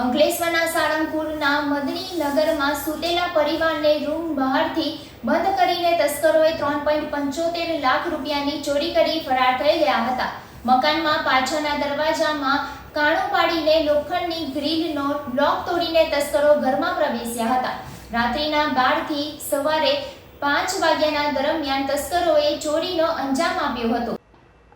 અંકલેશ્વરના સાળંગપુરના મદની નગરમાં સૂતેલા પરિવારને રૂમ બહારથી બંધ કરીને તસ્કરોએ ત્રણ પોઈન્ટ પંચોતેર લાખ રૂપિયાની ચોરી કરી ફરાર થઈ ગયા હતા. મકાનમાં પાછળના દરવાજામાં કાણું પાડીને લોખંડની ગ્રીલનો લોક તોડીને તસ્કરો ઘરમાં પ્રવેશ્યા હતા. રાત્રિના બારથી સવારે પાંચ વાગ્યાના દરમિયાન તસ્કરોએ ચોરીનો અંજામ આપ્યો હતો.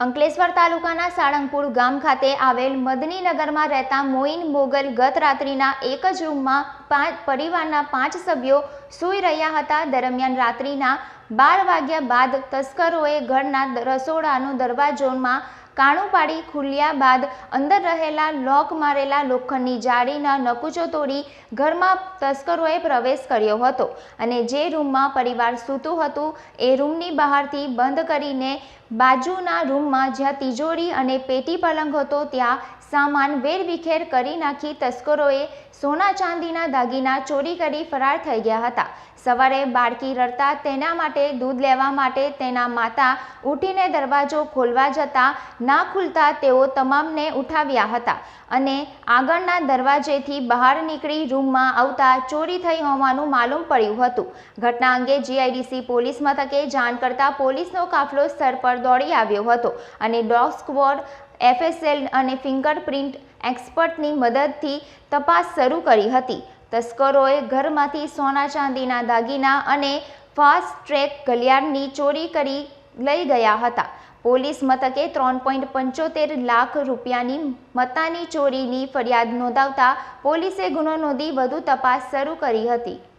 અંકલેશ્વર તાલુકાના સાળંગપુર ગામ ખાતે આવેલ મદનીનગરમાં રહેતા મોઇન મોગલ ગત રાત્રિના એક જ રૂમમાં પાંચ પરિવારના પાંચ સભ્યો સૂઈ રહ્યા હતા. દરમિયાન રાત્રિના બાર વાગ્યા બાદ તસ્કરોએ ઘરના રસોડાનો દરવાજોમાં કાણું પાડી ખુલ્યા બાદ અંદર રહેલા લોક મારેલા લોખંડની જાળીના નકુચો તોડી ઘરમાં તસ્કરોએ પ્રવેશ કર્યો હતો અને જે રૂમમાં પરિવાર સૂતું હતું એ રૂમની બહારથી બંધ કરીને બાજુના રૂમમાં જ્યાં તિજોરી અને પેટી પલંગ હતો ત્યાં સામાન વેરવિખેર કરી નાખી તસ્કરોએ સોના ચાંદીના દાગીના ચોરી કરી ફરાર થઈ ગયા હતા. સવારે બાળકી રડતા તેના માટે દૂધ લેવા માટે તેના માતા ઉઠીને દરવાજો ખોલવા જતાં ના ખુલતા તેઓ તમામને ઉઠાવ્યા હતા અને આગળના દરવાજેથી બહાર નીકળી રૂમમાં આવતા ચોરી થઈ હોવાનું માલુમ પડ્યું હતું. ઘટના અંગે જીઆઈડીસી પોલીસ મથકે જાણ કરતા પોલીસનો કાફલો સ્થળ પર દોડી આવ્યો હતો અને ડોગ સ્ક્વોડ, એફએસએલ અને ફિંગરપ્રિન્ટ એક્સપર્ટની મદદથી તપાસ શરૂ કરી હતી. તસ્કરોએ ઘરમાંથી સોના ચાંદીના દાગીના અને ફાસ્ટ ટ્રેક ઘલિયાળની ચોરી કરી લઈ ગયા હતા. પોલીસ મથકે ત્રણ પોઈન્ટ પંચોતેર લાખ રૂપિયાની મતાની ચોરીની ફરિયાદ નોંધાવતા પોલીસે ગુનો નોંધી વધુ તપાસ શરૂ કરી હતી.